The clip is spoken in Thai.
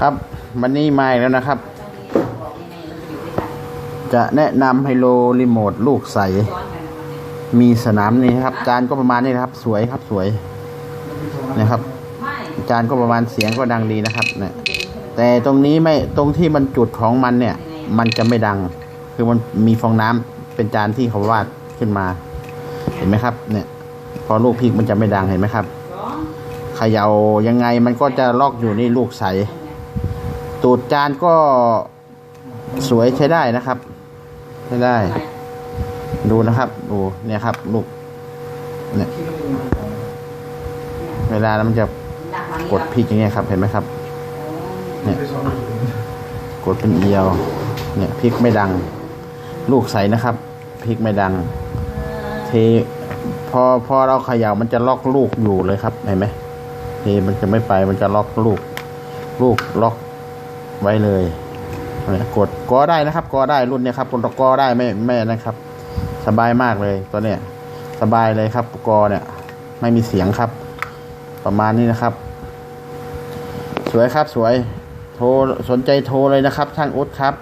ครับ วันนี้มาแล้วนะครับ จะแนะนำไฮโลรีโมทลูกใส มีสนามนี่ครับ จานก็ประมาณนี้นะครับ สวยครับสวยนะครับ จานก็ประมาณเสียงก็ดังดีนะครับเนี่ยแต่ตรงนี้ไม่ตรงที่มันจุดของมันเนี่ย มันจะไม่ดัง คือมันมีฟองน้ำเป็นจานที่เขาวาดขึ้นมา เห็นไหมครับ เนี่ย พอลูกพริกมันจะไม่ดังเห็นไหมครับเขย่ายังไงมันก็จะลอกอยู่นี่ลูกใส ตูดจานก็สวยใช้ได้นะครับใช้ได้ ดูนะครับดูเนี่ยครับ ลูกเนี่ยเวลาแล้วมันจะกดพลิกอย่างเงี้ยครับ เห็นไหมครับ เนี่ย กดเป็นเอียว เนี่ยพลิกไม่ดัง ลูกใสนะครับพลิกไม่ดัง เทพอพอเราเขย่ามันจะล็อกลูกอยู่เลยครับเห็นไหมเทมันจะไม่ไปมันจะล็อกลูก ลูกล็อก ไว้เลยกดกอได้นะครับกอได้รุ่นนี้ครับกดกอได้ไม่ไม่นะครับ สบายมากเลยตัวเนี้ยสบายเลยครับกอเนี่ย ไม่มีเสียงครับ ประมาณนี้นะครับ สวยครับสวย โทรสนใจโทรเลยนะครับช่างอุดครับ